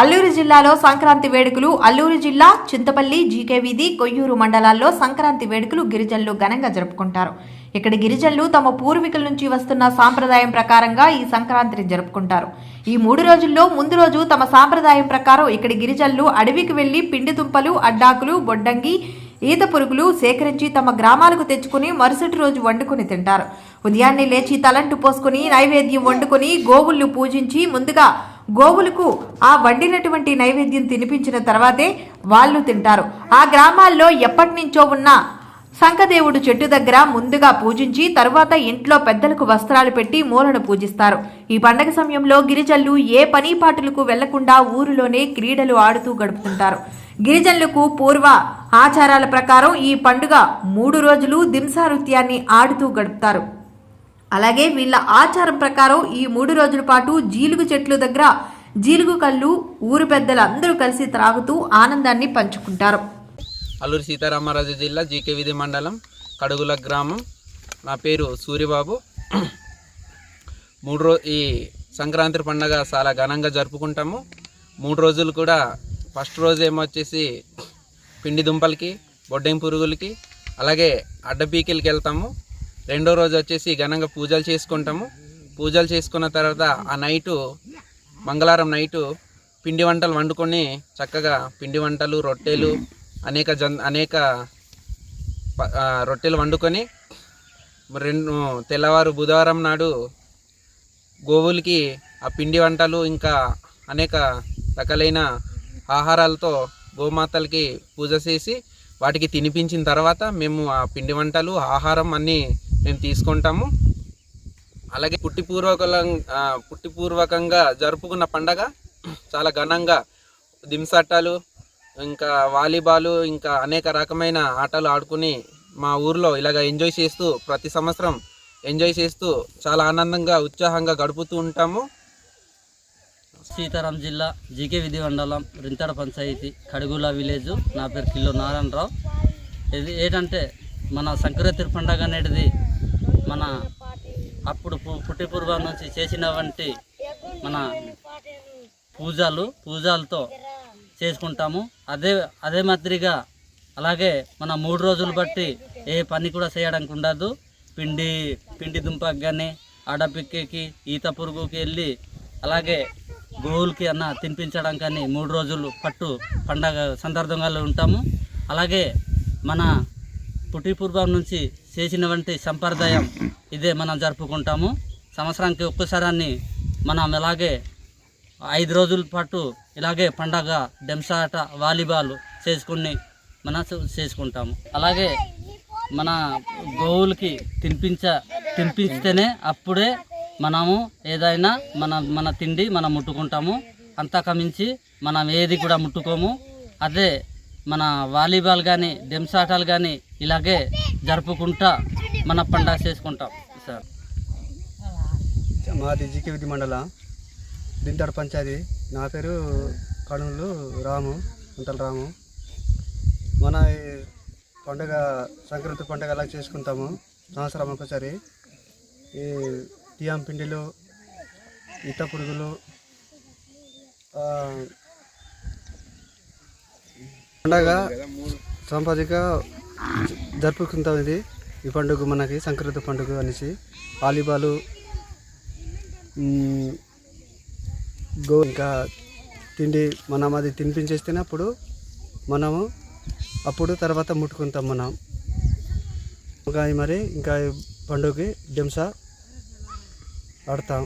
అల్లూరు జిల్లాలో సంక్రాంతి వేడుకలు అల్లూరు జిల్లా చింతపల్లి జీకే వీధి కొయ్యూరు మండలాల్లో సంక్రాంతి వేడుకలు గిరిజనులు ఘనంగా జరుపుకుంటారు. ఇక్కడ గిరిజనులు తమ పూర్వీకుల నుంచి వస్తున్న సాంప్రదాయం ప్రకారంగా ఈ సంక్రాంతిని జరుపుకుంటారు. ఈ మూడు రోజుల్లో ముందు రోజు తమ సాంప్రదాయం ప్రకారం ఇక్కడి గిరిజనులు అడవికి వెళ్ళి పిండి దుంపలు అడ్డాకులు బొడ్డంగి ఈత పురుగులు సేకరించి తమ గ్రామాలకు తెచ్చుకుని మరుసటి రోజు వండుకొని తింటారు. ఉదయాన్నే లేచి తలంటు పోసుకుని నైవేద్యం వండుకొని గోవుళ్ళు పూజించి ముందుగా గోవులకు ఆ వండినటువంటి నైవేద్యం తినిపించిన తర్వాతే వాళ్ళు తింటారు. ఆ గ్రామాల్లో ఎప్పటి నుంచో ఉన్న శంఖదేవుడు చెట్టు దగ్గర ముందుగా పూజించి తరువాత ఇంట్లో పెద్దలకు వస్త్రాలు పెట్టి మూలను పూజిస్తారు. ఈ పండగ సమయంలో గిరిజనులు ఏ పని పాటలకు వెళ్ళకుండా ఊరిలోనే క్రీడలు ఆడుతూ గడుపుతుంటారు. గిరిజనులకు పూర్వ ఆచారాల ప్రకారం ఈ పండుగ మూడు రోజులు దింసా నృత్యాన్ని ఆడుతూ గడుపుతారు. అలాగే వీళ్ళ ఆచారం ప్రకారం ఈ మూడు రోజుల పాటు జీలుగు చెట్లు దగ్గర జీలుగు కళ్ళు ఊరు పెద్దలు అందరూ కలిసి త్రాగుతూ ఆనందాన్ని పంచుకుంటారు. అల్లూరు సీతారామరాజు జిల్లా జీకే విధి మండలం కడుగుల గ్రామం. నా పేరు సూర్యబాబు మూడు రో ఈ సంక్రాంతి పండగ చాలా ఘనంగా జరుపుకుంటాము. మూడు రోజులు కూడా ఫస్ట్ రోజు ఏమొచ్చేసి పిండి దుంపలకి బొడ్డెం పురుగులకి అలాగే అడ్డపీకిలకి వెళ్తాము. రెండో రోజు వచ్చేసి ఘనంగా పూజలు చేసుకుంటాము. పూజలు చేసుకున్న తర్వాత ఆ నైటు మంగళవారం నైటు పిండి వంటలు వండుకొని చక్కగా పిండి వంటలు రొట్టెలు అనేక జన్ అనేక రొట్టెలు వండుకొని రెండు తెల్లవారు బుధవారం నాడు గోవులకి ఆ పిండి వంటలు ఇంకా అనేక రకాలైన ఆహారాలతో గోమాతలకి పూజ చేసి వాటికి తినిపించిన తర్వాత మేము ఆ పిండి వంటలు ఆహారం అన్నీ మేము తీసుకుంటాము. అలాగే పుట్టిపూర్వకం పుట్టిపూర్వకంగా జరుపుకున్న పండగ చాలా ఘనంగా దింసట్టాలు ఇంకా వాలీబాలు ఇంకా అనేక రకమైన ఆటలు ఆడుకుని మా ఊర్లో ఇలాగ ఎంజాయ్ చేస్తూ ప్రతి సంవత్సరం ఎంజాయ్ చేస్తూ చాలా ఆనందంగా ఉత్సాహంగా గడుపుతూ ఉంటాము. సీతారాం జిల్లా జీకే విధి మండలం రింతడ పంచాయతీ కడుగుల విలేజ్. నా పేరు కిల్లో నారాయణరావు. ఇది ఏంటంటే మన సంక్రాంతి పండగ అనేది మన అప్పుడు పుట్టి పూర్వం నుంచి చేసిన వంటి మన పూజలు పూజలతో చేసుకుంటాము. అదే అదే మాదిరిగా అలాగే మన మూడు రోజులు బట్టి ఏ పని కూడా చేయడానికి ఉండదు. పిండి పిండి దుంపకి కానీ ఆడపిక్కకి ఈత పురుగుకి వెళ్ళి అలాగే గోవులకి అన్న తినిపించడం కానీ మూడు రోజులు పట్టు పండగ సందర్భంగా ఉంటాము. అలాగే మన పుట్టి పూర్వం నుంచి చేసిన వంటి సంప్రదాయం ఇదే మనం జరుపుకుంటాము. సంవత్సరానికి ఒక్కసారాన్ని మనం ఇలాగే ఐదు రోజుల పాటు ఇలాగే పండగ డెంసాట వాలీబాల్ చేసుకుని మనం చేసుకుంటాము. అలాగే మన గోవులకి తినిపించ తినిపిస్తేనే అప్పుడే మనము ఏదైనా మన మన తిండి మనం ముట్టుకుంటాము. అంతకు మించి మనం ఏది కూడా ముట్టుకోము. అదే మన వాలీబాల్ కానీ దెంసాటాలు కానీ ఇలాగే జరుపుకుంటా మన పండగ చేసుకుంటాం సార్. మాది జీకే విధి మండలం. దింటాడు పంచాయతీ. నా పేరు కణులు రాము అంతల రాము. మన ఈ పండుగ సంక్రాంతి పండుగ అలా చేసుకుంటాము సంవత్సరం ఒకసారి ఈ బియ్యం పిండిలు ఈత పురుగులు పండగ సంపాదిక జరుపుకుంటాం ఇది ఈ పండుగ మనకి సంక్రాంతి పండుగ అనేసి వాలీబాలు గో ఇంకా తిండి మనం అది తినిపించేస్తేనే అప్పుడు మనము అప్పుడు తర్వాత ముట్టుకుంటాం మనం. ఇంకా మరి ఇంకా పండుగకి డెంసా ఆడతాం.